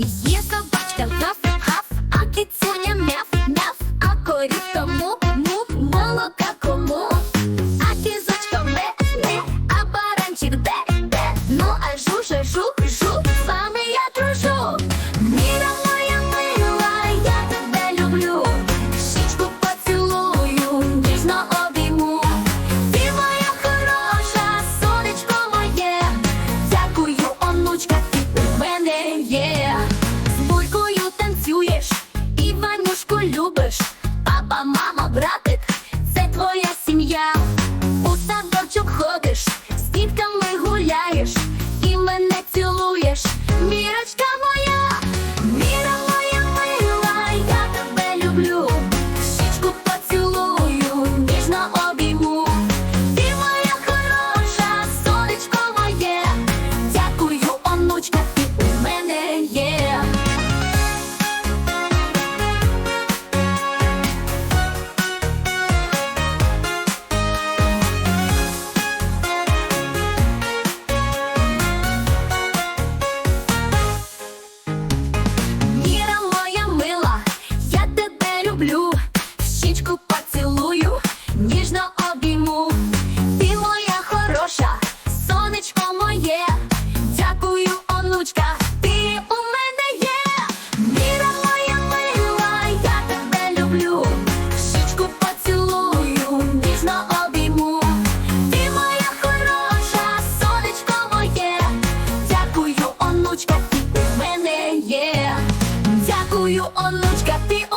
Є собачка гав, гав, а кицюня мяв, мяв, а коріто любиш, папа, мама, брат. you on got the